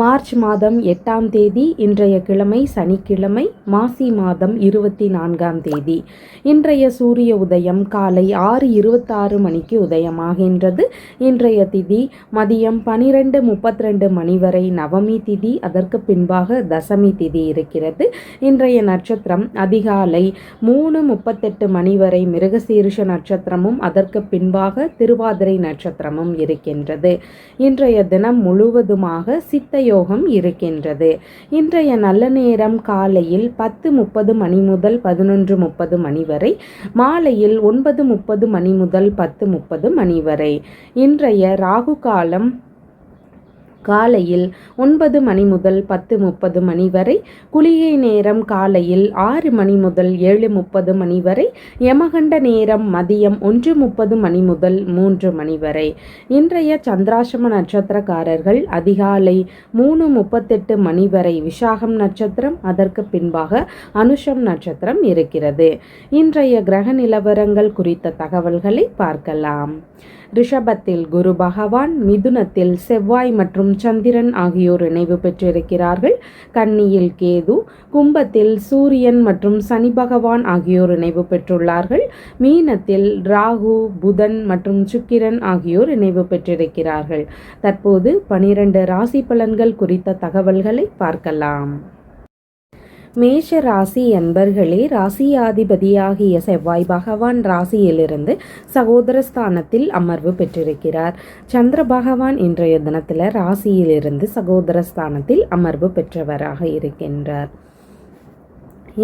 March மாதம் எட்டாம் தேதி இன்றைய கிழமை சனிக்கிழமை மாசி மாதம் இருபத்தி நான்காம் தேதி. இன்றைய சூரிய உதயம் காலை ஆறு இருபத்தாறு மணிக்கு உதயமாகின்றது. இன்றைய திதி மதியம் பனிரெண்டு முப்பத்தி ரெண்டு மணி வரை நவமி திதி அதற்கு பின்பாக தசமி திதி இருக்கிறது. இன்றைய நட்சத்திரம் அதிகாலை மூணு முப்பத்தெட்டு மணி வரை மிருகசீரிஷ நட்சத்திரமும் அதற்கு பின்பாக திருவாதிரை நட்சத்திரமும் இருக்கின்றது. இன்றைய தினம் முழுவதுமாக சித்த யோகம் இருக்கின்றது. இன்றைய நல்ல நேரம் காலையில் பத்து முப்பது மணி முதல் பதினொன்று முப்பது மணி வரை மாலையில் ஒன்பது முப்பது மணி முதல் பத்து முப்பது மணி வரை. இன்றைய ராகு காலம் காலையில் ஒன்பது மணி முதல் பத்து முப்பது மணி வரை குளிகை நேரம் காலையில் ஆறு மணி முதல் ஏழு முப்பது மணி வரை யமகண்ட நேரம் மதியம் ஒன்று முப்பது மணி முதல் மூன்று மணி வரை. இன்றைய சந்திராசிரம நட்சத்திரக்காரர்கள் அதிகாலை மூணு முப்பத்தெட்டு மணி வரை விஷாகம் நட்சத்திரம் அதற்கு பின்பாக அனுஷம் நட்சத்திரம் இருக்கிறது. இன்றைய கிரக நிலவரங்கள் குறித்த தகவல்களை பார்க்கலாம். ரிஷபத்தில் குரு பகவான் மிதுனத்தில் செவ்வாய் மற்றும் சந்திரன் ஆகியோர் இணைவு பெற்றிருக்கிறார்கள். கன்னியில் கேது கும்பத்தில் சூரியன் மற்றும் சனி பகவான் ஆகியோர் இணைவு பெற்றுள்ளார்கள். மீனத்தில் ராகு புதன் மற்றும் சுக்கிரன் ஆகியோர் இணைவு பெற்றிருக்கிறார்கள். தற்போது பனிரெண்டு ராசி பலன்கள் குறித்த தகவல்களை பார்க்கலாம். மேஷ ராசி அன்பர்களே ராசியாதிபதியாகிய செவ்வாய் பகவான் ராசியிலிருந்து சகோதர ஸ்தானத்தில் அமர்வு பெற்றிருக்கிறார். சந்திர பகவான் இன்றைய தினத்தில் ராசியிலிருந்து சகோதர ஸ்தானத்தில் அமர்வு பெற்றவராக இருக்கின்றார்.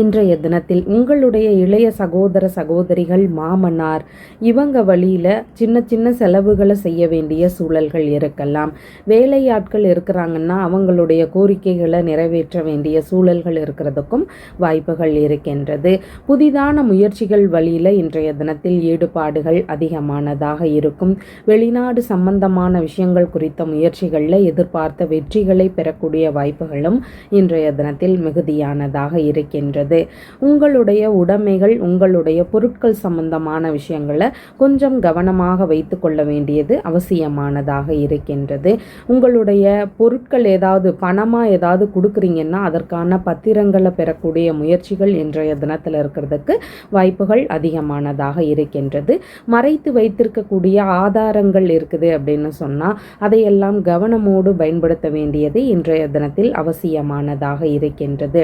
இன்றைய தினத்தில் உங்களுடைய இளைய சகோதர சகோதரிகள் மாமனார் இவங்க வழியில் சின்ன சின்ன செலவுகளை செய்ய வேண்டிய சூழல்கள் இருக்கலாம். வேலையாட்கள் இருக்கிறாங்கன்னா அவங்களுடைய கோரிக்கைகளை நிறைவேற்ற வேண்டிய சூழல்கள் இருக்கிறதுக்கும் வாய்ப்புகள் இருக்கின்றது. புதிதான முயற்சிகள் வழியில் இன்றைய தினத்தில் ஈடுபாடுகள் அதிகமானதாக இருக்கும். வெளிநாடு சம்பந்தமான விஷயங்கள் குறித்த முயற்சிகளில் எதிர்பார்த்த வெற்றிகளை பெறக்கூடிய வாய்ப்புகளும் இன்றைய தினத்தில் மிகுதியானதாக இருக்கின்றது. இருக்கின்றது உங்களுடைய உடைமைகள் உங்களுடைய பொருட்கள் சம்பந்தமான விஷயங்களை கொஞ்சம் கவனமாக வைத்து கொள்ள வேண்டியது அவசியமானதாக இருக்கின்றது. உங்களுடைய பொருட்கள் ஏதாவது பணமாக ஏதாவது கொடுக்குறீங்கன்னா அதற்கான பத்திரங்களை பெறக்கூடிய முயற்சிகள் இன்றைய தினத்தில் இருக்கிறதுக்கு வாய்ப்புகள் அதிகமானதாக இருக்கின்றது. மறைத்து வைத்திருக்கக்கூடிய ஆதாரங்கள் இருக்குது அப்படின்னு சொன்னால் அதையெல்லாம் கவனமோடு பயன்படுத்த வேண்டியது இன்றைய தினத்தில் அவசியமானதாக இருக்கின்றது.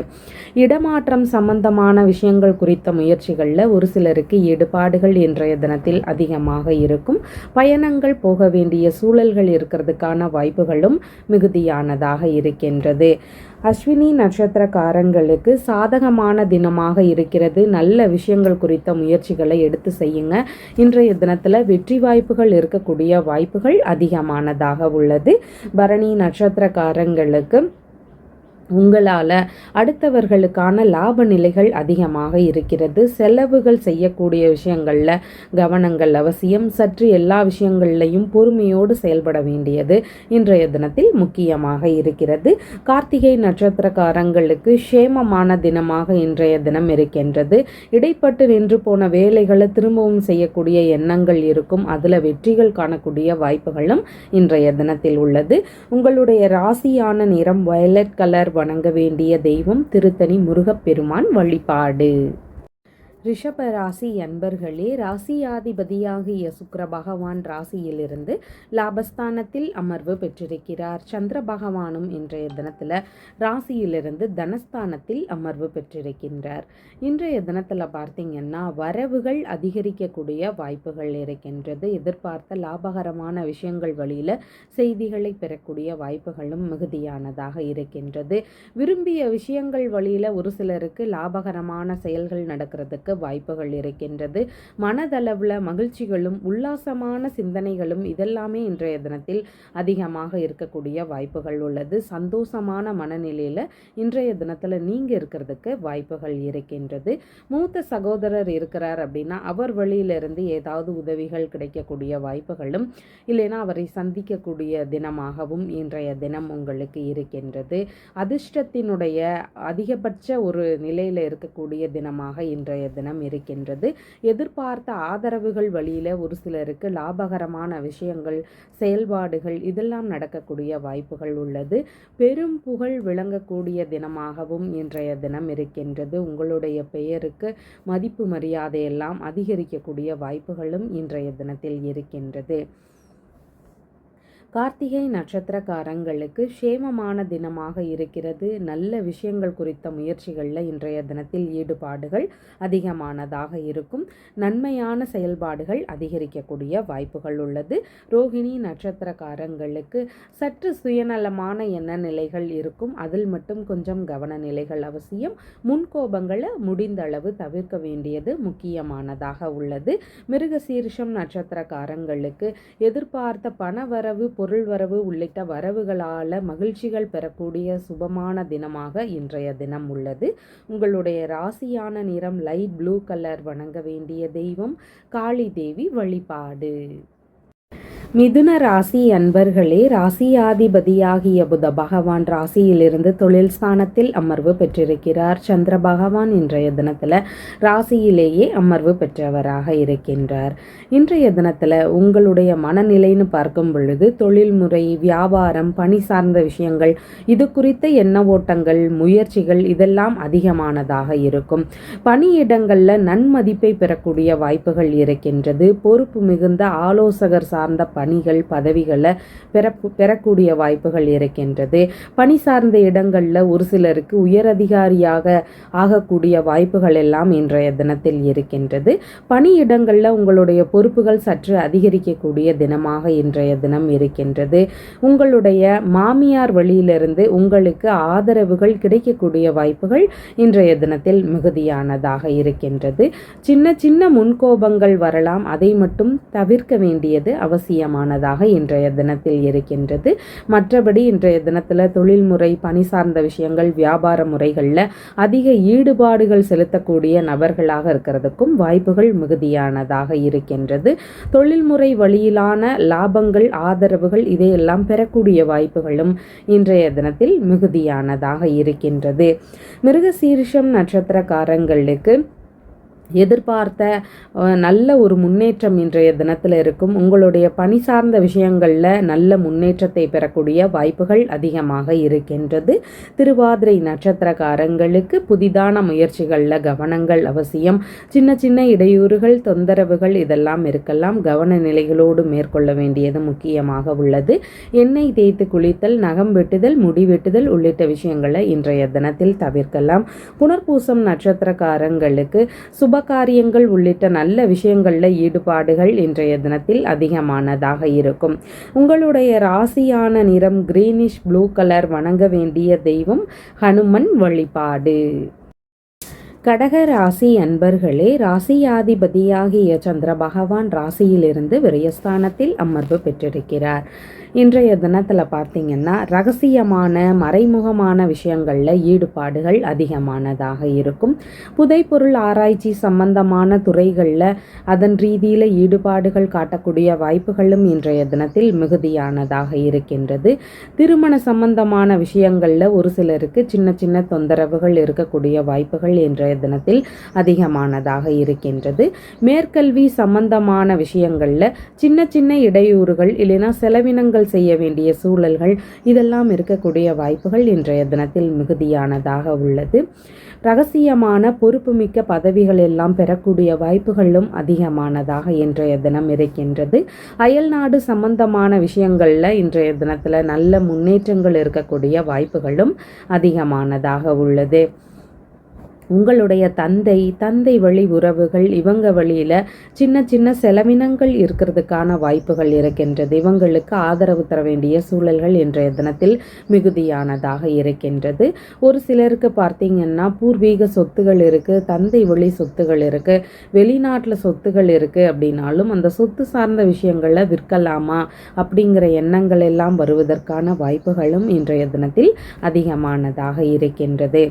இடமாற்றம் சம்பந்தமான விஷயங்கள் குறித்த முயற்சிகளில் ஒரு சிலருக்கு ஈடுபாடுகள் இன்றைய தினத்தில் அதிகமாக இருக்கும். பயணங்கள் போக வேண்டிய சூழல்கள் இருக்கிறதுக்கான வாய்ப்புகளும் மிகுதியானதாக இருக்கின்றது. அஸ்வினி நட்சத்திரக்காரங்களுக்கு சாதகமான தினமாக இருக்கிறது. நல்ல விஷயங்கள் குறித்த முயற்சிகளை எடுத்து செய்யுங்க. இன்றைய தினத்தில் வெற்றி வாய்ப்புகள் இருக்கக்கூடிய வாய்ப்புகள் அதிகமானதாக உள்ளது. பரணி நட்சத்திரக்காரங்களுக்கு உங்களால் அடுத்தவர்களுக்கான லாப நிலைகள் அதிகமாக இருக்கிறது. செலவுகள் செய்யக்கூடிய விஷயங்களில் கவனங்கள் அவசியம். சற்று எல்லா விஷயங்கள்லையும் பொறுமையோடு செயல்பட வேண்டியது இன்றைய தினத்தில் முக்கியமாக இருக்கிறது. கார்த்திகை நட்சத்திரக்காரங்களுக்கு சேமமான தினமாக இன்றைய தினம் இருக்கின்றது. இடைப்பட்டு நின்று போன வேலைகளை திரும்பவும் செய்யக்கூடிய எண்ணங்கள் இருக்கும். அதில் வெற்றிகள் காணக்கூடிய வாய்ப்புகளும் இன்றைய தினத்தில் உள்ளது. உங்களுடைய ராசியான நிறம் வயலட் கலர் வணங்க வேண்டிய தெய்வம் திருத்தணி முருகப்பெருமான் வழிபாடு. ரிஷப ராசி அன்பர்களே ராசியாதிபதியாகிய சுக்கர பகவான் ராசியிலிருந்து லாபஸ்தானத்தில் அமர்வு பெற்றிருக்கிறார். சந்திர பகவானும் இன்றைய தினத்தில் ராசியிலிருந்து தனஸ்தானத்தில் அமர்வு பெற்றிருக்கின்றார். இன்றைய தினத்தில் பார்த்தீங்கன்னா வரவுகள் அதிகரிக்கக்கூடிய வாய்ப்புகள் இருக்கின்றது. எதிர்பார்த்த லாபகரமான விஷயங்கள் வழியில் செய்திகளை பெறக்கூடிய வாய்ப்புகளும் மிகுதியானதாக இருக்கின்றது. விரும்பிய விஷயங்கள் வழியில் ஒரு சிலருக்கு லாபகரமான செயல்கள் நடக்கிறதுக்கு வாய்ப்புகள் இருக்கின்றது. மனதளவில் மகிழ்ச்சிகளும் உல்லாசமான சிந்தனைகளும் இதெல்லாமே இன்றைய தினத்தில் அதிகமாக இருக்கக்கூடிய வாய்ப்புகள் உள்ளது. சந்தோஷமான மனநிலையில் இன்றைய தினத்தில் நீங்கள் இருக்கிறதுக்கு வாய்ப்புகள் இருக்கின்றது. மூத்த சகோதரர் இருக்கிறார் அப்படின்னா அவர் வழியிலிருந்து ஏதாவது உதவிகள் கிடைக்கக்கூடிய வாய்ப்புகளும் இல்லைன்னா அவரை சந்திக்கக்கூடிய தினமாகவும் இன்றைய தினம் உங்களுக்கு இருக்கின்றது. அதிர்ஷ்டத்தினுடைய அதிகபட்ச ஒரு நிலையில் இருக்கக்கூடிய தினமாக இன்றைய தினம் இருக்கின்றது. எதிர்பார்த்த ஆதரவுகள் வழியில் ஒரு சிலருக்கு லாபகரமான விஷயங்கள் செயல்பாடுகள் இதெல்லாம் நடக்கக்கூடிய வாய்ப்புகள் உள்ளது. பெரும் புகழ் விளங்கக்கூடிய தினமாகவும் இன்றைய தினம் இருக்கின்றது. உங்களுடைய பெயருக்கு மதிப்பு மரியாதையெல்லாம் அதிகரிக்கக்கூடிய வாய்ப்புகளும் இன்றைய தினத்தில் இருக்கின்றது. கார்த்திகை நட்சத்திரக்காரங்களுக்கு சேமமான தினமாக இருக்கிறது. நல்ல விஷயங்கள் குறித்த முயற்சிகளில் இன்றைய தினத்தில் ஈடுபாடுகள் அதிகமானதாக இருக்கும். நன்மையான செயல்பாடுகள் அதிகரிக்கக்கூடிய வாய்ப்புகள் உள்ளது. ரோஹிணி நட்சத்திரக்காரங்களுக்கு சற்று சுயநலமான எண்ண நிலைகள் இருக்கும். அதில் மட்டும் கொஞ்சம் கவன நிலைகள் அவசியம். முன்கோபங்களை முடிந்த அளவு தவிர்க்க வேண்டியது முக்கியமானதாக உள்ளது. மிருகசீர்ஷம் நட்சத்திரக்காரங்களுக்கு எதிர்பார்த்த பணவரவு பொருள் வரவு உள்ளிட்ட வரவுகளால் மகிழ்ச்சிகள் பெறக்கூடிய சுபமான தினமாக இன்றைய தினம் உள்ளது. உங்களுடைய ராசியான நிறம் லைட் ப்ளூ கலர் வணங்க வேண்டிய தெய்வம் காளி தேவி வழிபாடு. மிதுன ராசி அன்பர்களே ராசியாதிபதியாகிய புத பகவான் ராசியிலிருந்து தொழில் ஸ்தானத்தில் அமர்வு பெற்றிருக்கிறார். சந்திர பகவான் இன்றைய தினத்தில் ராசியிலேயே அமர்வு பெற்றவராக இருக்கின்றார். இன்றைய தினத்தில் உங்களுடைய மனநிலைன்னு பார்க்கும் பொழுது தொழில்முறை வியாபாரம் பணி சார்ந்த விஷயங்கள் இது குறித்த எண்ண ஓட்டங்கள் முயற்சிகள் இதெல்லாம் அதிகமானதாக இருக்கும். பணியிடங்களில் நன்மதிப்பை பெறக்கூடிய வாய்ப்புகள் இருக்கின்றது. பொறுப்பு மிகுந்த ஆலோசகர் சார்ந்த பணிகள் பதவிகளை பெற பெறக்கூடிய வாய்ப்புகள் இருக்கின்றது. பணி சார்ந்த இடங்களில் ஒரு சிலருக்கு உயரதிகாரியாக ஆகக்கூடிய வாய்ப்புகள் எல்லாம் இன்றைய தினத்தில் இருக்கின்றது. பணியிடங்களில் உங்களுடைய பொறுப்புகள் சற்று அதிகரிக்கக்கூடிய தினமாக இன்றைய தினம் இருக்கின்றது. உங்களுடைய மாமியார் வழியிலிருந்து உங்களுக்கு ஆதரவுகள் கிடைக்கக்கூடிய வாய்ப்புகள் இன்றைய தினத்தில் மிகுதியானதாக இருக்கின்றது. சின்ன சின்ன முன்கோபங்கள் வரலாம். அதை மட்டும் தவிர்க்க வேண்டியது அவசியம். முக்கியமானதாக இன்றைய தினத்தில் இருக்கின்றது. மற்றபடி இன்றைய தினத்தில் தொழில்முறை பணி சார்ந்த விஷயங்கள் வியாபார முறைகளில் அதிக ஈடுபாடுகள் செலுத்தக்கூடிய நபர்களாக இருக்கிறதுக்கும் வாய்ப்புகள் மிகுதியானதாக இருக்கின்றது. தொழில்முறை வழியிலான லாபங்கள் ஆதரவுகள் இதையெல்லாம் பெறக்கூடிய வாய்ப்புகளும் இன்றைய தினத்தில் மிகுதியானதாக இருக்கின்றது. மிருகசீரிஷம் நட்சத்திரக்காரங்களுக்கு எதிர்பார்த்த நல்ல ஒரு முன்னேற்றம் இன்றைய தினத்தில் இருக்கும். உங்களுடைய பணி சார்ந்த விஷயங்களில் நல்ல முன்னேற்றத்தை பெறக்கூடிய வாய்ப்புகள் அதிகமாக இருக்கின்றது. திருவாதிரை நட்சத்திரக்காரங்களுக்கு புதிதான முயற்சிகளில் கவனங்கள் அவசியம். சின்ன சின்ன இடையூறுகள் தொந்தரவுகள் இதெல்லாம் இருக்கலாம். கவன நிலைகளோடு மேற்கொள்ள வேண்டியது முக்கியமாக உள்ளது. எண்ணெய் தேய்த்து குளித்தல் நகம் வெட்டுதல் முடி வெட்டுதல் உள்ளிட்ட விஷயங்களை இன்றைய தினத்தில் தவிர்க்கலாம். புனர்பூசம் நட்சத்திரக்காரங்களுக்கு சுப சுபகாரியங்கள் உள்ளிட்ட நல்ல விஷயங்களில் ஈடுபாடுகள் இன்றைய தினத்தில் அதிகமானதாக இருக்கும். உங்களுடைய ராசியான நிறம் கிரீனிஷ் ப்ளூ கலர் வணங்க வேண்டிய தெய்வம் ஹனுமன் வழிபாடு. கடக ராசி அன்பர்களே ராசியாதிபதியாகிய சந்திர பகவான் ராசியிலிருந்து விரயஸ்தானத்தில் அமர்வு பெற்றிருக்கிறார். இன்றைய தினத்தில் பார்த்திங்கன்னா ரகசியமான மறைமுகமான விஷயங்களில் ஈடுபாடுகள் அதிகமானதாக இருக்கும். புதைப்பொருள் ஆராய்ச்சி சம்பந்தமான துறைகளில் அதன் ரீதியில் ஈடுபாடுகள் காட்டக்கூடிய வாய்ப்புகளும் இன்றைய தினத்தில் மிகுதியானதாக இருக்கின்றது. திருமண சம்பந்தமான விஷயங்களில் ஒரு சிலருக்கு சின்ன சின்ன தொந்தரவுகள் இருக்கக்கூடிய வாய்ப்புகள் இன்றைய தினத்தில் அதிகமானதாக இருக்கின்றது. மேற்கல்வி சம்பந்தமான விஷயங்களில் சின்ன சின்ன இடையூறுகள் இல்லைனா செலவினங்கள் செய்ய வேண்டிய சூழல்கள் இதெல்லாம் இருக்கக்கூடிய வாய்ப்புகள் இன்றைய தினத்தில் மிகுதியானதாக உள்ளது. ரகசியமான பொறுப்புமிக்க பதவிகள் எல்லாம் பெறக்கூடிய வாய்ப்புகளும் அதிகமானதாக இன்றைய தினம் இருக்கின்றது. அயல்நாடு சம்பந்தமான விஷயங்களில் இன்றைய தினத்தில் நல்ல முன்னேற்றங்கள் இருக்கக்கூடிய வாய்ப்புகளும் அதிகமானதாக உள்ளது. உங்களுடைய தந்தை தந்தை வழி உறவுகள் இவங்க வழியில் சின்ன சின்ன செலவினங்கள் இருக்கிறதுக்கான வாய்ப்புகள் இருக்கின்றது. இவங்களுக்கு ஆதரவு தர வேண்டிய சூழல்கள் இன்றைய தினத்தில் மிகுதியானதாக இருக்கின்றது. ஒரு சிலருக்கு பார்த்தீங்கன்னா பூர்வீக சொத்துகள் இருக்குது தந்தை வழி சொத்துகள் இருக்குது வெளிநாட்டில் சொத்துகள் இருக்குது அப்படின்னாலும் அந்த சொத்து சார்ந்த விஷயங்களை விற்கலாமா அப்படிங்கிற எண்ணங்கள் எல்லாம் வருவதற்கான வாய்ப்புகளும் இன்றைய தினத்தில் அதிகமானதாக இருக்கின்றது.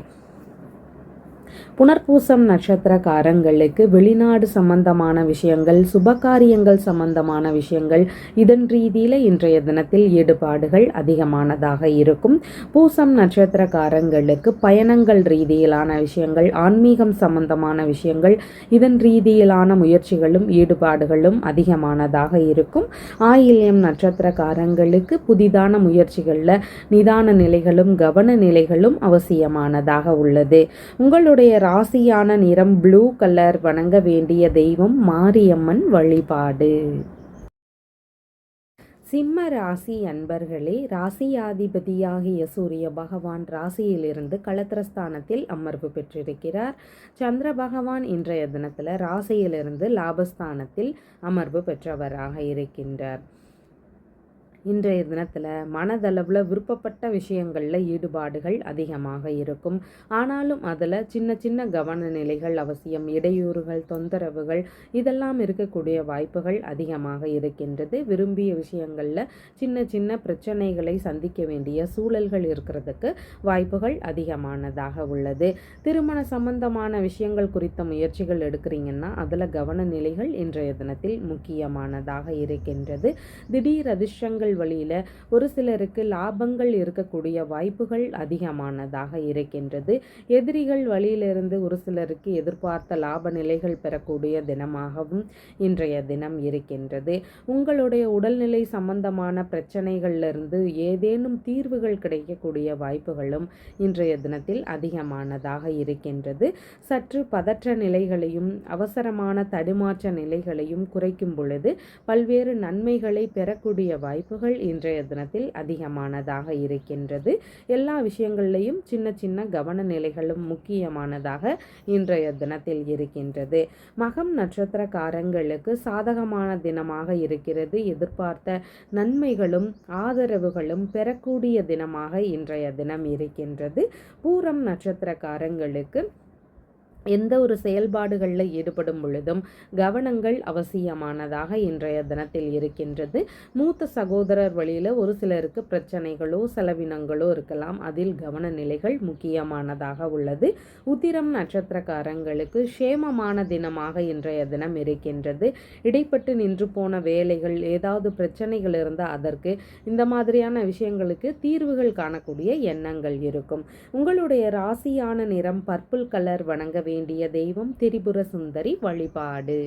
புனர்பூசம் நட்சத்திரக்காரங்களுக்கு வெளிநாடு சம்பந்தமான விஷயங்கள் சுபகாரியங்கள் சம்பந்தமான விஷயங்கள் இதன் ரீதியில் இன்றைய தினத்தில் ஈடுபாடுகள் அதிகமானதாக இருக்கும். பூசம் நட்சத்திரக்காரங்களுக்கு பயணங்கள் ரீதியிலான விஷயங்கள் ஆன்மீகம் சம்பந்தமான விஷயங்கள் இதன் ரீதியிலான முயற்சிகளும் ஈடுபாடுகளும் அதிகமானதாக இருக்கும். ஆயில்யம் நட்சத்திரக்காரங்களுக்கு புதிதான முயற்சிகளில் நிதான நிலைகளும் கவன நிலைகளும் அவசியமானதாக உள்ளது. உங்களுடைய ராசியான நிறம் ப்ளூ கலர் வணங்க வேண்டிய தெய்வம் மாரியம்மன் வழிபாடு. சிம்ம ராசி அன்பர்களே ராசியாதிபதியாகிய சூரிய பகவான் ராசியிலிருந்து களத்திரஸ்தானத்தில் அமர்வு பெற்றிருக்கிறார். சந்திர பகவான் இன்றைய தினத்தில் ராசியிலிருந்து லாபஸ்தானத்தில் அமர்வு பெற்றவராக இருக்கின்றார். இன்றைய தினத்தில் மனதளவில் விருப்பப்பட்ட விஷயங்களில் ஈடுபாடுகள் அதிகமாக இருக்கும். ஆனாலும் அதில் சின்ன சின்ன கவன நிலைகள் அவசியம் இடையூறுகள் தொந்தரவுகள் இதெல்லாம் இருக்கக்கூடிய வாய்ப்புகள் அதிகமாக இருக்கின்றது. விரும்பிய விஷயங்களில் சின்ன சின்ன பிரச்சனைகளை சந்திக்க வேண்டிய சூழல்கள் இருக்கிறதுக்கு வாய்ப்புகள் அதிகமானதாக உள்ளது. திருமண சம்பந்தமான விஷயங்கள் குறித்த முயற்சிகள் எடுக்கிறீங்கன்னா அதில் கவன நிலைகள் இன்றைய தினத்தில் முக்கியமானதாக இருக்கின்றது. திடீர் அதிர்ஷ்டங்கள் வழியில் ஒரு சிலருக்கு லாபங்கள் இருக்கக்கூடிய வாய்ப்புகள் அதிகமானதாக இருக்கின்றது. எதிரிகள் வழியிலிருந்து ஒரு சிலருக்கு எதிர்பார்த்த லாப நிலைகள் பெறக்கூடிய தினமாகவும் இன்றைய தினம் இருக்கின்றது. உங்களுடைய உடல்நிலை சம்பந்தமான பிரச்சனைகளிலிருந்து ஏதேனும் தீர்வுகள் கிடைக்கக்கூடிய வாய்ப்புகளும் இன்றைய தினத்தில் அதிகமானதாக இருக்கின்றது. சற்று பதற்ற நிலைகளையும் அவசரமான தடுமாற்ற நிலைகளையும் குறைக்கும் பொழுது பல்வேறு நன்மைகளை பெறக்கூடிய வாய்ப்புகள் வாய்ப்புகள் இன்றைய தினத்தில் அதிகமானதாக இருக்கின்றது. எல்லா விஷயங்கள்லையும் சின்ன சின்ன கவன நிலைகளும் முக்கியமானதாக இன்றைய தினத்தில் இருக்கின்றது. மகம் நட்சத்திரக்காரங்களுக்கு சாதகமான தினமாக இருக்கிறது. எதிர்பார்த்த நன்மைகளும் ஆதரவுகளும் பெறக்கூடிய தினமாக இன்றைய தினம் இருக்கின்றது. பூரம் நட்சத்திரக்காரங்களுக்கு எந்த ஒரு செயல்பாடுகளில் ஈடுபடும் பொழுதும் கவனங்கள் அவசியமானதாக இன்றைய தினத்தில் இருக்கின்றது. மூத்த சகோதரர் வழியில் ஒரு சிலருக்கு பிரச்சனைகளோ செலவினங்களோ இருக்கலாம். அதில் கவன நிலைகள் முக்கியமானதாக உள்ளது. உத்திரம் நட்சத்திரக்காரங்களுக்கு சேமமான தினமாக இன்றைய தினம் இருக்கின்றது. இடைப்பட்டு நின்று போன வேலைகள் ஏதாவது பிரச்சனைகள் இருந்தால் அதற்கு இந்த மாதிரியான விஷயங்களுக்கு தீர்வுகள் காணக்கூடிய எண்ணங்கள் இருக்கும். உங்களுடைய ராசியான நிறம் பர்பிள் கலர் வணங்க வேண்டிய தெய்வம் திரிபுர சுந்தரி வழிபாடு.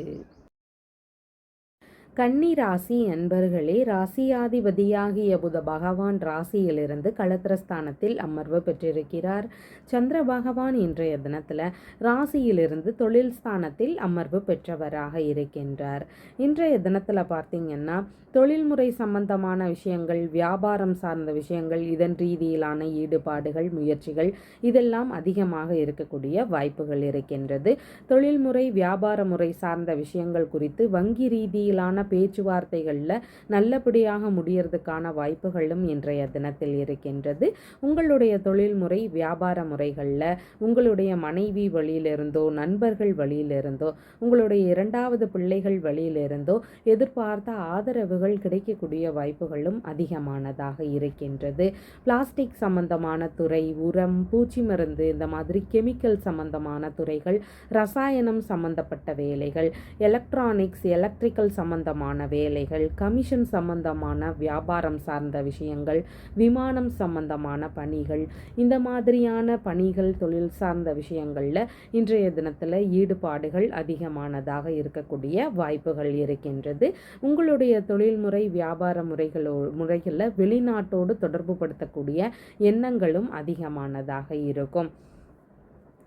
கன்னி ராசி அன்பர்களே ராசியாதிபதியாகிய புத பகவான் ராசியிலிருந்து களத்திரஸ்தானத்தில் அமர்வு பெற்றிருக்கிறார். சந்திர பகவான் இன்றைய தினத்தில் ராசியிலிருந்து தொழில் ஸ்தானத்தில் அமர்வு பெற்றவராக இருக்கின்றார். இன்றைய தினத்தில் பார்த்தீங்கன்னா தொழில்முறை சம்பந்தமான விஷயங்கள் வியாபாரம் சார்ந்த விஷயங்கள் இதன் ரீதியிலான ஈடுபாடுகள் முயற்சிகள் இதெல்லாம் அதிகமாக இருக்கக்கூடிய வாய்ப்புகள் இருக்கின்றது. தொழில்முறை வியாபார முறை சார்ந்த விஷயங்கள் குறித்து வங்கி ரீதியிலான பேச்சுவார்த்தைகளில் நல்லபடியாக முடியறதுக்கான வாய்ப்புகளும் இன்றைய தினத்தில் இருக்கின்றது. உங்களுடைய தொழில்முறை வியாபார முறைகளில் உங்களுடைய மனைவி வழியிலிருந்தோ நண்பர்கள் வழியிலிருந்தோ உங்களுடைய இரண்டாவது பிள்ளைகள் வழியிலிருந்தோ எதிர்பார்த்த ஆதரவுகள் கிடைக்கக்கூடிய வாய்ப்புகளும் அதிகமானதாக இருக்கின்றது. பிளாஸ்டிக் சம்பந்தமான துறை உரம் பூச்சி மருந்து இந்த மாதிரி கெமிக்கல் சம்பந்தமான துறைகள் ரசாயனம் சம்பந்தப்பட்ட வேலைகள் எலக்ட்ரானிக்ஸ் எலக்ட்ரிக்கல் சம்பந்தமான வேலைகள் கமிஷன் சம்பந்தமான வியாபாரம் சார்ந்த விஷயங்கள் விமானம் சம்பந்தமான பணிகள் இந்த மாதிரியான பணிகள் தொழில் சார்ந்த விஷயங்களில் இன்றைய தினத்தில் ஈடுபாடுகள் அதிகமானதாக இருக்கக்கூடிய வாய்ப்புகள் இருக்கின்றது. உங்களுடைய தொழில்முறை வியாபார முறைகளோ முறைகளில் வெளிநாட்டோடு தொடர்பு படுத்தக்கூடிய எண்ணங்களும் அதிகமானதாக இருக்கும்.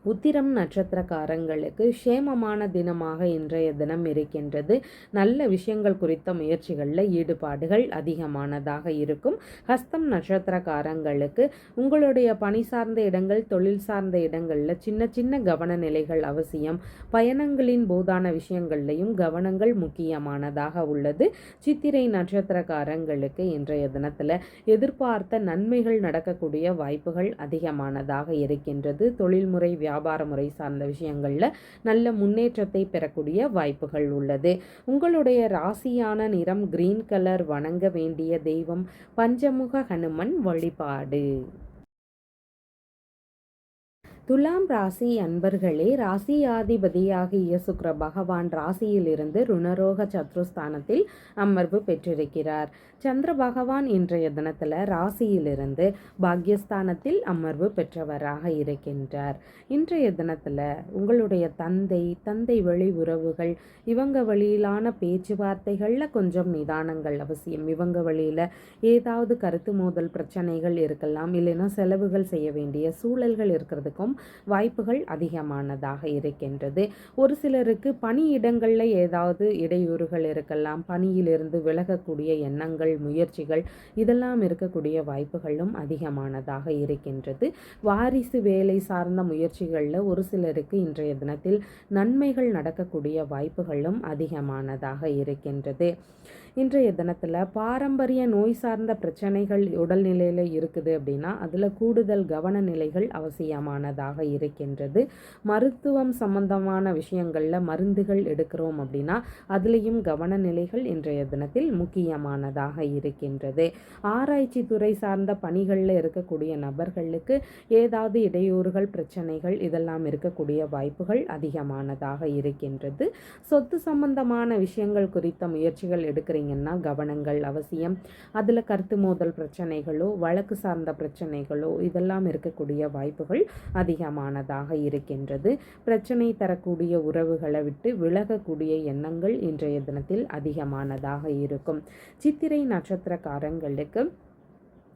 உத்திரம் நட்சத்திரக்காரங்களுக்கு சேமமான தினமாக இன்றைய தினம் இருக்கின்றது. நல்ல விஷயங்கள் குறித்த முயற்சிகளில் ஈடுபாடுகள் அதிகமானதாக இருக்கும். ஹஸ்தம் நட்சத்திரக்காரங்களுக்கு உங்களுடைய பணி சார்ந்த இடங்கள் தொழில் சார்ந்த இடங்களில் சின்ன சின்ன கவன நிலைகள் அவசியம். பயணங்களின் போதான விஷயங்கள்லையும் கவனங்கள் முக்கியமானதாக உள்ளது. சித்திரை நட்சத்திரக்காரங்களுக்கு இன்றைய தினத்தில் எதிர்பார்த்த நன்மைகள் நடக்கக்கூடிய வாய்ப்புகள் அதிகமானதாக இருக்கின்றது. தொழில்முறை வியாபார முறை சார்ந்த விஷயங்களில் நல்ல முன்னேற்றத்தை பெறக்கூடிய வாய்ப்புகள் உள்ளது. உங்களுடைய ராசியான நிறம் கிரீன் கலர் வணங்க வேண்டிய தெய்வம் பஞ்சமுக ஹனுமன் வழிபாடு. துலாம் ராசி அன்பர்களே ராசியாதிபதியாகிய சுக்ர பகவான் ராசியிலிருந்து ருணரோக சத்ருஸ்தானத்தில் அமர்வு பெற்றிருக்கிறார். சந்திர பகவான் இன்றைய தினத்தில் ராசியிலிருந்து பாக்யஸ்தானத்தில் அமர்வு பெற்றவராக இருக்கின்றார். இன்றைய தினத்தில் உங்களுடைய தந்தை தந்தை வழி உறவுகள் இவங்க வழியிலான பேச்சுவார்த்தைகளில் கொஞ்சம் நிதானங்கள் அவசியம். இவங்க வழியில் ஏதாவது கருத்து மோதல் பிரச்சனைகள் இருக்கலாம் இல்லைன்னா செலவுகள் செய்ய வேண்டிய சூழல்கள் இருக்கிறதுக்கும் வாய்ப்புகள் அதிகமானதாக இருக்கின்றது. ஒரு சிலருக்கு பணியிடங்களில் ஏதாவது இடையூறுகள் இருக்கலாம் பணியிலிருந்து விலகக்கூடிய எண்ணங்கள் முயற்சிகள் இதெல்லாம் இருக்கக்கூடிய வாய்ப்புகளும் அதிகமானதாக இருக்கின்றது. வாரிசு வேலை சார்ந்த முயற்சிகளில் ஒரு சிலருக்கு இன்றைய தினத்தில் நன்மைகள் நடக்கக்கூடிய வாய்ப்புகளும் அதிகமானதாக இருக்கின்றது. இன்றைய தினத்தில் பாரம்பரிய நோய் சார்ந்த பிரச்சனைகள் உடல்நிலையில் இருக்குது அப்படின்னா அதில் கூடுதல் கவன நிலைகள் அவசியமானதாக இருக்கின்றது. மருத்துவம் சம்பந்தமான விஷயங்களில் மருந்துகள் எடுக்கிறோம் அப்படின்னா அதுலேயும் கவன நிலைகள் இன்றைய தினத்தில் முக்கியமானதாக இருக்கின்றது. ஆராய்ச்சி துறை சார்ந்த பணிகளில் இருக்கக்கூடிய நபர்களுக்கு ஏதாவது இடையூறுகள் பிரச்சனைகள் இதெல்லாம் இருக்கக்கூடிய வாய்ப்புகள் அதிகமானதாக இருக்கின்றது. சொத்து சம்பந்தமான விஷயங்கள் குறித்த முயற்சிகள் எடுக்கிறீங்க பார்த்தீங்கன்னா கவனங்கள் அவசியம். அதில் கருத்து மோதல் பிரச்சனைகளோ வழக்கு சார்ந்த பிரச்சனைகளோ இதெல்லாம் இருக்கக்கூடிய வாய்ப்புகள் அதிகமானதாக இருக்கின்றது. பிரச்சனை தரக்கூடிய உறவுகளை விட்டு விலகக்கூடிய எண்ணங்கள் இன்றைய தினத்தில் அதிகமானதாக இருக்கும். சித்திரை நட்சத்திரக்காரங்களுக்கு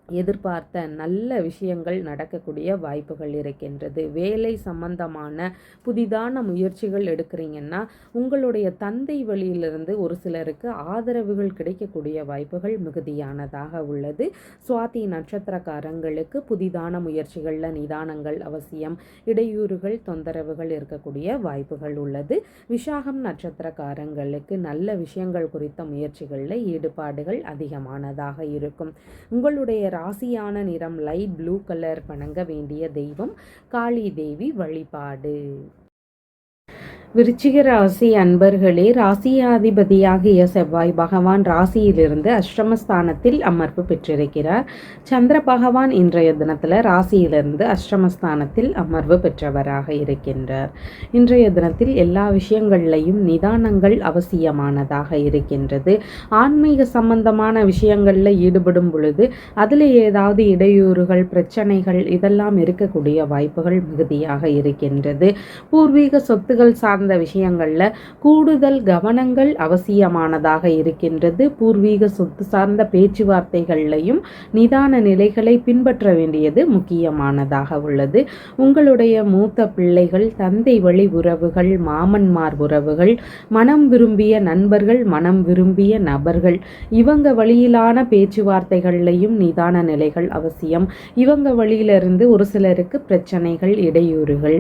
எதிர்பார்த்த நல்ல விஷயங்கள் நடக்கக்கூடிய வாய்ப்புகள் இருக்கின்றது. வேலை சம்பந்தமான புதிதான முயற்சிகள் எடுக்கிறீங்கன்னா உங்களுடைய தந்தை வழியிலிருந்து ஒரு சிலருக்கு ஆதரவுகள் கிடைக்கக்கூடிய வாய்ப்புகள் மிகுதியானதாக உள்ளது. சுவாதி நட்சத்திரக்காரங்களுக்கு புதிதான முயற்சிகளில் நிதானங்கள் அவசியம் இடையூறுகள் தொந்தரவுகள் இருக்கக்கூடிய வாய்ப்புகள் உள்ளது. விசாகம் நட்சத்திரக்காரங்களுக்கு நல்ல விஷயங்கள் குறித்த முயற்சிகளில் ஈடுபாடுகள் அதிகமானதாக இருக்கும். உங்களுடைய ராசியான நிறம் லைட் ப்ளூ கலர் வணங்க வேண்டிய தெய்வம் காளி தேவி வழிபாடு. விருச்சிக ராசி அன்பர்களே ராசியாதிபதியாகிய செவ்வாய் பகவான் ராசியிலிருந்து அஷ்டமஸ்தானத்தில் அமர்வு பெற்றிருக்கிறார். சந்திர பகவான் இன்றைய தினத்தில் ராசியிலிருந்து அஷ்டமஸ்தானத்தில் அமர்வு பெற்றவராக இருக்கின்றார். இன்றைய தினத்தில் எல்லா விஷயங்கள்லையும் நிதானங்கள் அவசியமானதாக இருக்கின்றது. ஆன்மீக சம்பந்தமான விஷயங்களில் ஈடுபடும் பொழுது அதில் ஏதாவது இடையூறுகள் பிரச்சனைகள் இதெல்லாம் இருக்கக்கூடிய வாய்ப்புகள் மிகுதியாக இருக்கின்றது. பூர்வீக சொத்துகள் சார்ந்த சார்ந்த விஷயங்களில் கூடுதல் கவனங்கள் அவசியமானதாக இருக்கின்றது. பூர்வீக சொத்து சார்ந்த பேச்சுவார்த்தைகள்லையும் நிதான நிலைகளை பின்பற்ற வேண்டியது முக்கியமானதாக உள்ளது. உங்களுடைய மூத்த பிள்ளைகள் தந்தை வழி உறவுகள் மாமன்மார் உறவுகள் மனம் விரும்பிய நண்பர்கள் மனம் விரும்பிய நபர்கள் இவங்க வழியிலான பேச்சுவார்த்தைகள்லையும் நிதான நிலைகள் அவசியம். இவங்க வழியிலிருந்து ஒரு சிலருக்கு பிரச்சனைகள் இடையூறுகள்.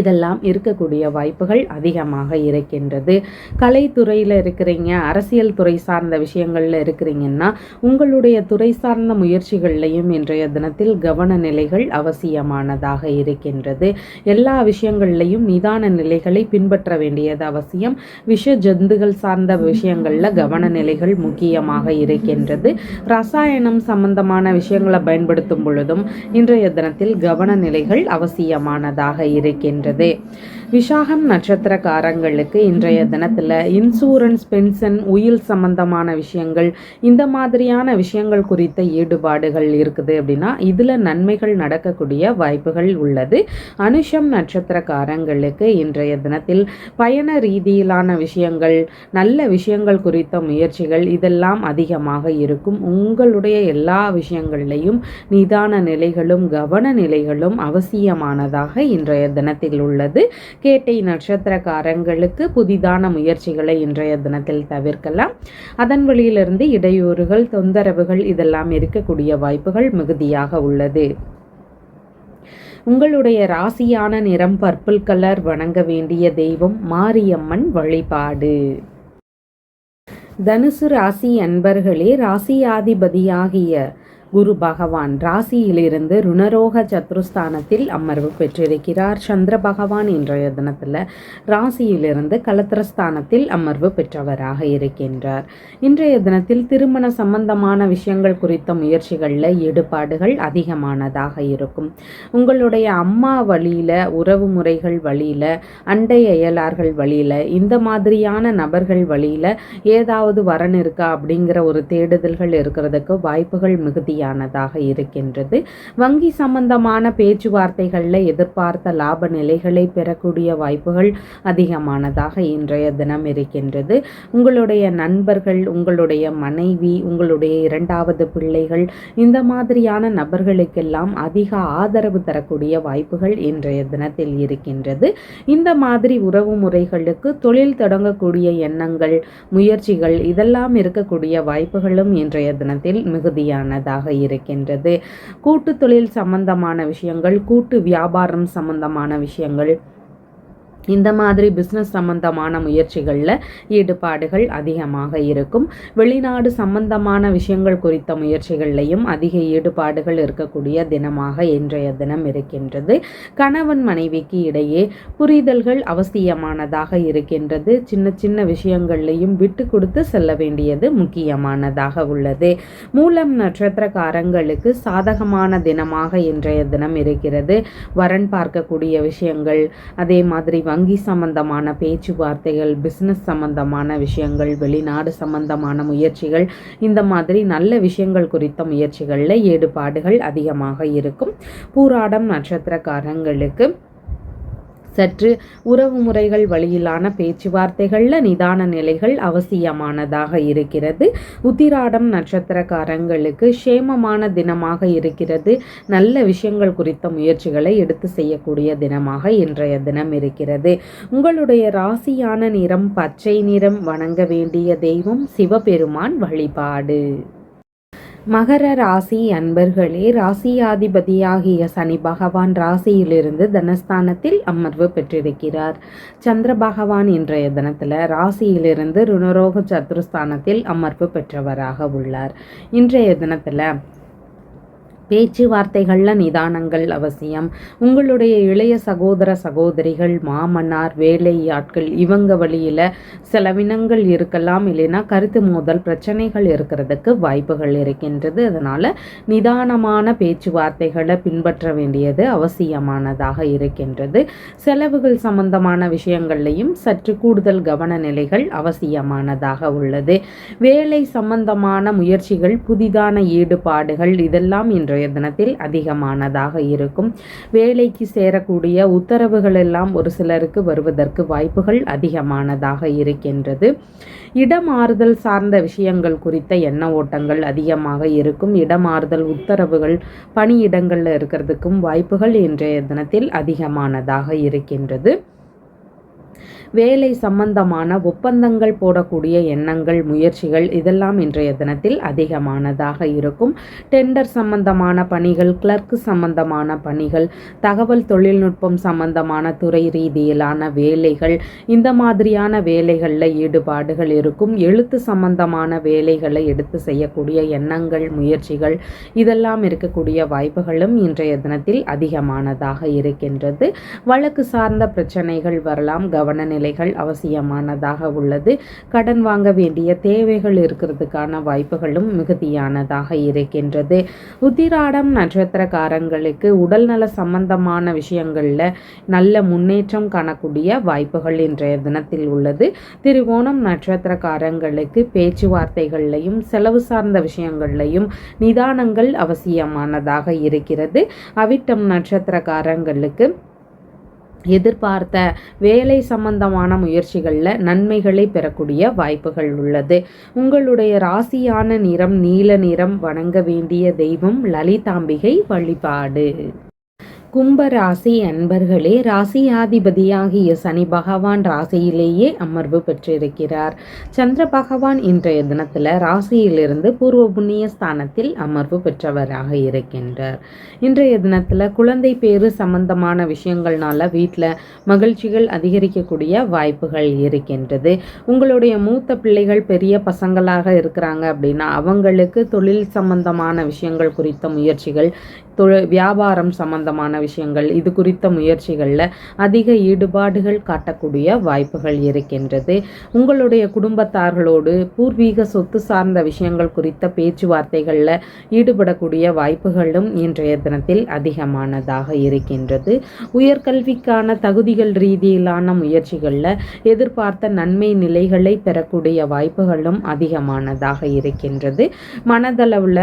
இதெல்லாம் இருக்கக்கூடிய வாய்ப்புகள் அதிகமாக இருக்கின்றது. கலைத்துறையில் இருக்கிறீங்க அரசியல் துறை சார்ந்த விஷயங்களில் இருக்கிறீங்கன்னா உங்களுடைய துறை சார்ந்த முயற்சிகள்லையும் இன்றைய தினத்தில் கவன நிலைகள் அவசியமானதாக இருக்கின்றது. எல்லா விஷயங்கள்லையும் நிதான நிலைகளை பின்பற்ற வேண்டியது அவசியம். விஷ ஜந்துகள் சார்ந்த விஷயங்களில் கவன நிலைகள் முக்கியமாக இருக்கின்றது. ரசாயனம் சம்பந்தமான விஷயங்களை பயன்படுத்தும் பொழுதும் இன்றைய தினத்தில் கவன நிலைகள் அவசியமானதாக இருக்கின்றது. இருக்கின்றது. விஷாகம் நட்சத்திரக்காரங்களுக்கு இன்றைய தினத்தில் இன்சூரன்ஸ் பென்ஷன் உயில் சம்பந்தமான விஷயங்கள் இந்த மாதிரியான விஷயங்கள் குறித்த ஈடுபாடுகள் இருக்குது அப்படின்னா இதில் நன்மைகள் நடக்கக்கூடிய வாய்ப்புகள் உள்ளது. அனுஷம் நட்சத்திரக்காரங்களுக்கு இன்றைய தினத்தில் பயண ரீதியிலான விஷயங்கள் நல்ல விஷயங்கள் குறித்த முயற்சிகள் இதெல்லாம் அதிகமாக இருக்கும். உங்களுடைய எல்லா விஷயங்கள்லையும் நிதான நிலைகளும் கவன நிலைகளும் அவசியமானதாக இன்றைய தினத்தில் உள்ளது. கேட்டை நட்சத்திரக்காரங்களுக்கு புதிதான முயற்சிகளை இன்றைய தினத்தில் தவிர்க்கலாம். அதன் வழியிலிருந்து இடையூறுகள் தொந்தரவுகள் இதெல்லாம் இருக்கக்கூடிய வாய்ப்புகள் மிகுதியாக உள்ளது. உங்களுடைய ராசியான நிறம் பர்பிள் கலர் வணங்க வேண்டிய தெய்வம் மாரியம்மன் வழிபாடு. தனுசு ராசி அன்பர்களே ராசியாதிபதியாகிய குரு பகவான் ராசியிலிருந்து ருணரோக சத்ருஸ்தானத்தில் அமர்வு பெற்றிருக்கிறார். சந்திர பகவான் இன்றைய தினத்தில் ராசியிலிருந்து கலத்திரஸ்தானத்தில் அமர்வு பெற்றவராக இருக்கின்றார். இன்றைய தினத்தில் திருமண சம்பந்தமான விஷயங்கள் குறித்த முயற்சிகளில் ஈடுபாடுகள் அதிகமானதாக இருக்கும். உங்களுடைய அம்மா வழியில் உறவு முறைகள் வழியில் அண்டை அயலார்கள் வழியில் இந்த மாதிரியான நபர்கள் வழியில் ஏதாவது வரன் இருக்கா அப்படிங்கிற ஒரு தேடுதல்கள் இருக்கிறதுக்கு வாய்ப்புகள் மிகுதி உறுதியானதாக இருக்கின்றது. வங்கி சம்பந்தமான பேச்சுவார்த்தைகளில் எதிர்பார்த்த லாப நிலைகளை பெறக்கூடிய வாய்ப்புகள் அதிகமானதாக இன்றைய தினம் இருக்கின்றது. உங்களுடைய நண்பர்கள் உங்களுடைய மனைவி உங்களுடைய இரண்டாவது பிள்ளைகள் இந்த மாதிரியான நபர்களுக்கெல்லாம் அதிக ஆதரவு தரக்கூடிய வாய்ப்புகள் இன்றைய தினத்தில் இருக்கின்றது. இந்த மாதிரி உறவு முறைகளுக்கு தொழில் தொடங்கக்கூடிய எண்ணங்கள் முயற்சிகள் இதெல்லாம் இருக்கக்கூடிய வாய்ப்புகளும் இன்றைய தினத்தில் மிகுதியானதாக இருக்கின்றது. கூட்டு தொழில் சம்பந்தமான விஷயங்கள் கூட்டு வியாபாரம் சம்பந்தமான விஷயங்கள் இந்த மாதிரி பிஸ்னஸ் சம்பந்தமான முயற்சிகளில் ஈடுபாடுகள் அதிகமாக இருக்கும். வெளிநாடு சம்பந்தமான விஷயங்கள் குறித்த முயற்சிகள்லையும் அதிக ஈடுபாடுகள் இருக்கக்கூடிய தினமாக இன்றைய தினம் இருக்கின்றது. கணவன் மனைவிக்கு இடையே புரிதல்கள் அவசியமானதாக இருக்கின்றது. சின்ன சின்ன விஷயங்கள்லையும் விட்டு கொடுத்து செல்ல வேண்டியது முக்கியமானதாக உள்ளது. மூலம் நட்சத்திரக்காரங்களுக்கு சாதகமான தினமாக இன்றைய தினம் இருக்கிறது. வரன் பார்க்கக்கூடிய விஷயங்கள் அதே மாதிரி வங்கி சம்பந்தமான பேச்சுவார்த்தைகள் பிஸ்னஸ் சம்பந்தமான விஷயங்கள் வெளிநாடு சம்பந்தமான முயற்சிகள் இந்த மாதிரி நல்ல விஷயங்கள் குறித்த முயற்சிகளில் ஈடுபாடுகள் அதிகமாக இருக்கும். பூராடம் நட்சத்திரக்காரங்களுக்கு சற்று உறவு முறைகள் வழியிலான பேச்சுவார்த்தைகளில் நிதான நிலைகள் அவசியமானதாக இருக்கிறது. உத்திராடம் நட்சத்திரக்காரங்களுக்கு சேமமான தினமாக இருக்கிறது. நல்ல விஷயங்கள் குறித்த முயற்சிகளை எடுத்து செய்யக்கூடிய தினமாக இன்றைய தினம் இருக்கிறது. உங்களுடைய ராசியான நிறம் பச்சை நிறம் வணங்க வேண்டிய தெய்வம் சிவபெருமான் வழிபாடு. மகர ராசி அன்பர்களே ராசியாதிபதியாகிய சனி பகவான் ராசியிலிருந்து தனஸ்தானத்தில் அமர்வு பெற்றிருக்கிறார். சந்திர பகவான் இன்றைய தினத்தில் ராசியிலிருந்து ருணரோக சத்ருஸ்தானத்தில் அமர்வு பெற்றவராக உள்ளார். இன்றைய தினத்தில் பேச்சுவார்த்தைகளில் நிதானங்கள் அவசியம். உங்களுடைய இளைய சகோதர சகோதரிகள் மாமனார் வேலை ஆட்கள் இவங்க வழியில் செலவினங்கள் இருக்கலாம் இல்லைன்னா கருத்து மோதல் பிரச்சனைகள் இருக்கிறதுக்கு வாய்ப்புகள் இருக்கின்றது. அதனால் நிதானமான பேச்சுவார்த்தைகளை பின்பற்ற வேண்டியது அவசியமானதாக இருக்கின்றது. செலவுகள் சம்பந்தமான விஷயங்கள்லையும் சற்று கூடுதல் கவன நிலைகள் அவசியமானதாக உள்ளது. வேலை சம்பந்தமான முயற்சிகள் புதிதான ஈடுபாடுகள் இதெல்லாம் இன்று இன்றைய தினத்தில் அதிகமானதாக இருக்கும். வேலைக்கு சேரக்கூடிய உத்தரவுகள் எல்லாம் ஒரு சிலருக்கு வருவதற்கு வாய்ப்புகள் அதிகமானதாக இருக்கின்றது. இடமாறுதல் சார்ந்த விஷயங்கள் குறித்த எண்ண ஓட்டங்கள் அதிகமாக இருக்கும். இடமாறுதல் உத்தரவுகள் பணியிடங்களில் இருக்கிறதுக்கும் வாய்ப்புகள் இன்றைய தினத்தில் அதிகமானதாக இருக்கின்றது. வேலை சம்பந்தமான ஒப்பந்தங்கள் போடக்கூடிய எண்ணங்கள் முயற்சிகள் இதெல்லாம் இன்றைய தினத்தில் அதிகமானதாக இருக்கும். டெண்டர் சம்பந்தமான பணிகள் கிளர்க் சம்பந்தமான பணிகள் தகவல் தொழில்நுட்பம் சம்பந்தமான துறை ரீதியிலான வேலைகள் இந்த மாதிரியான வேலைகளில் ஈடுபாடுகள் இருக்கும். எழுத்து சம்பந்தமான வேலைகளை எடுத்து செய்யக்கூடிய எண்ணங்கள் முயற்சிகள் இதெல்லாம் இருக்கக்கூடிய வாய்ப்புகளும் இன்றைய தினத்தில் அதிகமானதாக இருக்கின்றது. வழக்கு சார்ந்த பிரச்சனைகள் வரலாம் கவன சூழ்நிலைகள் அவசியமானதாக உள்ளது. கடன் வாங்க வேண்டிய தேவைகள் இருக்கிறதுக்கான வாய்ப்புகளும் மிகுதியானதாக இருக்கின்றது. உத்திராடம் நட்சத்திரக்காரங்களுக்கு உடல்நல சம்பந்தமான விஷயங்களில் நல்ல முன்னேற்றம் காணக்கூடிய வாய்ப்புகள் இன்றைய தினத்தில் உள்ளது. திருவோணம் நட்சத்திரக்காரங்களுக்கு பேச்சுவார்த்தைகள்லையும் செலவு சார்ந்த விஷயங்கள்லையும் நிதானங்கள் அவசியமானதாக இருக்கிறது. அவிட்டம் நட்சத்திரக்காரங்களுக்கு எதிர்பார்த்த வேலை சம்பந்தமான முயற்சிகளில் நன்மைகளை பெறக்கூடிய வாய்ப்புகள் உள்ளது. உங்களுடைய ராசியான நிறம் நீல நிறம் வணங்க வேண்டிய தெய்வம் லலிதாம்பிகை வழிபாடு. கும்ப ராசி அன்பர்களே ராசியாதிபதியாகிய சனி பகவான் ராசியிலேயே அமர்வு பெற்றிருக்கிறார். சந்திர பகவான் இன்றைய தினத்தில் ராசியிலிருந்து பூர்வ புண்ணிய ஸ்தானத்தில் அமர்வு பெற்றவராக இருக்கின்றார். இன்றைய தினத்தில் குழந்தை பேரு சம்பந்தமான விஷயங்கள்னால வீட்டில் மகிழ்ச்சிகள் அதிகரிக்கக்கூடிய வாய்ப்புகள் இருக்கின்றது. உங்களுடைய மூத்த பிள்ளைகள் பெரிய பசங்களாக இருக்கிறாங்க அப்படின்னா அவங்களுக்கு தொழில் சம்பந்தமான விஷயங்கள் குறித்த முயற்சிகள் தொழில் வியாபாரம் சம்பந்தமான விஷயங்கள் இது குறித்த முயற்சிகளில் அதிக ஈடுபாடுகள் காட்டக்கூடிய வாய்ப்புகள் இருக்கின்றது. உங்களுடைய குடும்பத்தார்களோடு பூர்வீக சொத்து சார்ந்த விஷயங்கள் குறித்த பேச்சுவார்த்தைகளில் ஈடுபடக்கூடிய வாய்ப்புகளும் இன்றைய தினத்தில் அதிகமானதாக இருக்கின்றது. உயர்கல்விக்கான தகுதிகள் ரீதியிலான முயற்சிகளில் எதிர்பார்த்த நன்மை நிலைகளை பெறக்கூடிய வாய்ப்புகளும் அதிகமானதாக இருக்கின்றது. மனதளவில்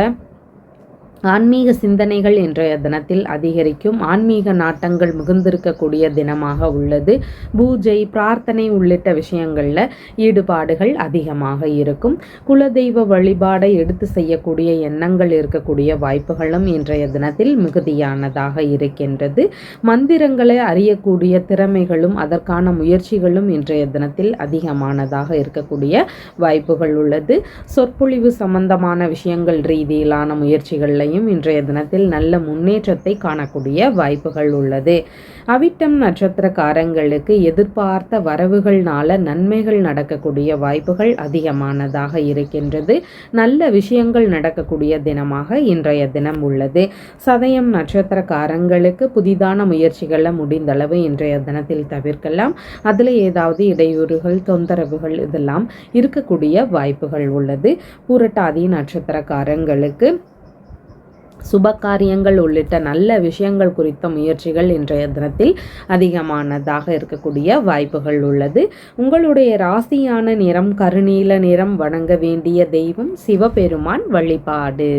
ஆன்மீக சிந்தனைகள் இன்றைய தினத்தில் அதிகரிக்கும். ஆன்மீக நாட்டங்கள் மிகுந்திருக்கக்கூடிய தினமாக உள்ளது. பூஜை பிரார்த்தனை உள்ளிட்ட விஷயங்களில் ஈடுபாடுகள் அதிகமாக இருக்கும். குலதெய்வ வழிபாடை எடுத்து செய்யக்கூடிய எண்ணங்கள் இருக்கக்கூடிய வாய்ப்புகளும் இன்றைய தினத்தில் மிகுதியானதாக இருக்கின்றது. மந்திரங்களை அறியக்கூடிய திறமைகளும் அதற்கான முயற்சிகளும் இன்றைய தினத்தில் அதிகமானதாக இருக்கக்கூடிய வாய்ப்புகள் உள்ளது. சொற்பொழிவு சம்பந்தமான விஷயங்கள் ரீதியிலான முயற்சிகளில் வகையிலையும் இன்றைய தினத்தில் நல்ல முன்னேற்றத்தை காணக்கூடிய வாய்ப்புகள் உள்ளது. அவிட்டம் நட்சத்திரக்காரங்களுக்கு எதிர்பார்த்த வரவுகள்னால நன்மைகள் நடக்கக்கூடிய வாய்ப்புகள் அதிகமானதாக இருக்கின்றது. நல்ல விஷயங்கள் நடக்கக்கூடிய தினமாக இன்றைய தினம் உள்ளது. சதயம் நட்சத்திரக்காரங்களுக்கு புதிதான முயற்சிகளை முடிந்தளவு இன்றைய தினத்தில் தவிர்க்கலாம். அதில் ஏதாவது இடையூறுகள் தொந்தரவுகள் இதெல்லாம் இருக்கக்கூடிய வாய்ப்புகள் உள்ளது. பூரட்டாதி நட்சத்திரக்காரங்களுக்கு சுபகாரியங்கள் உள்ளிட்ட நல்ல விஷயங்கள் குறித்த முயற்சிகள் இன்றைய தினத்தில் அதிகமானதாக இருக்கக்கூடிய வாய்ப்புகள் உள்ளது. உங்களுடைய ராசியான நிறம் கருநீல நிறம் வணங்க வேண்டிய தெய்வம் சிவபெருமான் வழிபாடு.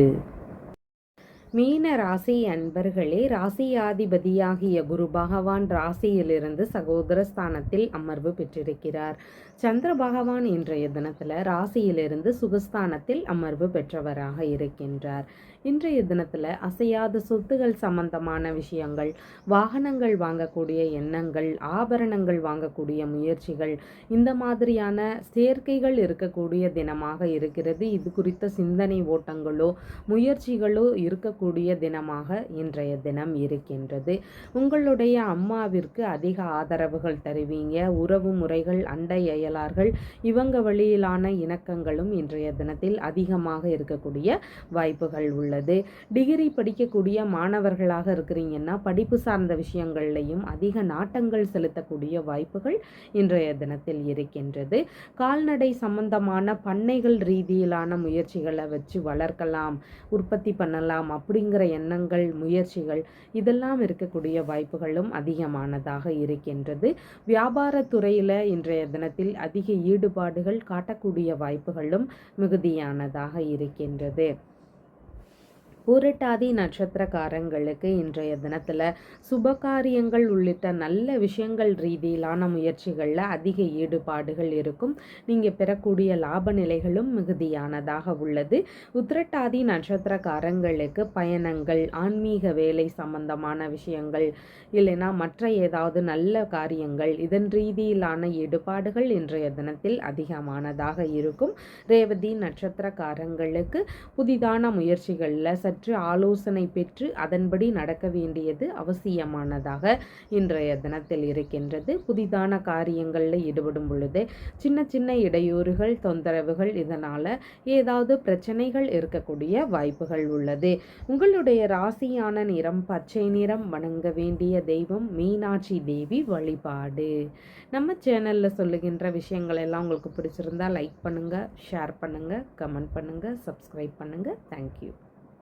மீன ராசி அன்பர்களே ராசியாதிபதியாகிய குரு பகவான் ராசியிலிருந்து சகோதர ஸ்தானத்தில் அமர்வு பெற்றிருக்கிறார். சந்திர பகவான் இன்றைய தினத்தில் ராசியிலிருந்து சுகஸ்தானத்தில் அமர்வு பெற்றவராக இருக்கின்றார். இன்றைய தினத்தில் அசையாத சொத்துகள் சம்பந்தமான விஷயங்கள் வாகனங்கள் வாங்கக்கூடிய எண்ணங்கள் ஆபரணங்கள் வாங்கக்கூடிய முயற்சிகள் இந்த மாதிரியான சேர்க்கைகள் இருக்கக்கூடிய தினமாக இருக்கிறது. இது குறித்த சிந்தனை ஓட்டங்களோ முயற்சிகளோ இருக்கக்கூடிய தினமாக இன்றைய தினம் இருக்கின்றது. உங்களுடைய அம்மாவிற்கு அதிக ஆதரவுகள் தருவீங்க. உறவு முறைகள் அண்டை செயலார்கள். இவங்க வழியிலான இணக்கங்களும் இன்றைய தினத்தில் அதிகமாக இருக்கக்கூடிய வாய்ப்புகள் உள்ளது. டிகிரி படிக்கக்கூடிய மாணவர்களாக இருக்கிறீங்கன்னா படிப்பு சார்ந்த விஷயங்கள்லையும் அதிக நாட்டங்கள் செலுத்தக்கூடிய வாய்ப்புகள் இன்றைய தினத்தில் இருக்கின்றது. கால்நடை சம்பந்தமான பண்ணைகள் ரீதியிலான முயற்சிகளை வச்சு வளர்க்கலாம் உற்பத்தி பண்ணலாம் அப்படிங்கிற எண்ணங்கள் முயற்சிகள் இதெல்லாம் இருக்கக்கூடிய வாய்ப்புகளும் அதிகமானதாக இருக்கின்றது. வியாபாரத்துறையில் இன்றைய தினத்தில் அதிக ஈடுபாடுகள் காட்டக்கூடிய வாய்ப்புகளும் மிகுதியானதாக இருக்கின்றது. பூரட்டாதி நட்சத்திரக்காரங்களுக்கு இன்றைய தினத்தில் சுபகாரியங்கள் உள்ளிட்ட நல்ல விஷயங்கள் ரீதியிலான முயற்சிகளில் அதிக ஈடுபாடுகள் இருக்கும். நீங்கள் பெறக்கூடிய லாப நிலைகளும் மிகுதியானதாக உள்ளது. உத்திரட்டாதி நட்சத்திரக்காரங்களுக்கு பயணங்கள் ஆன்மீக வேலை சம்பந்தமான விஷயங்கள் இல்லைனா மற்ற ஏதாவது நல்ல காரியங்கள் இதன் ரீதியிலான ஈடுபாடுகள் இன்றைய தினத்தில் அதிகமானதாக இருக்கும். ரேவதி நட்சத்திரக்காரங்களுக்கு புதிதான முயற்சிகளில் சற்று சற்று ஆலோசனை பெற்று அதன்படி நடக்க வேண்டியது அவசியமானதாக இன்றைய தினத்தில் இருக்கின்றது. புதிதான காரியங்களில் ஈடுபடும் பொழுது சின்ன சின்ன இடையூறுகள் தொந்தரவுகள் இதனால் ஏதாவது பிரச்சனைகள் இருக்கக்கூடிய வாய்ப்புகள் உள்ளது. உங்களுடைய ராசியான நிறம் பச்சை நிறம் வணங்க வேண்டிய தெய்வம் மீனாட்சி தேவி வழிபாடு. நம்ம சேனலில் சொல்லுகின்ற விஷயங்கள் எல்லாம் உங்களுக்கு பிடிச்சிருந்தா லைக் பண்ணுங்கள் ஷேர் பண்ணுங்கள் கமெண்ட் பண்ணுங்கள் சப்ஸ்கிரைப் பண்ணுங்கள் தேங்க்யூ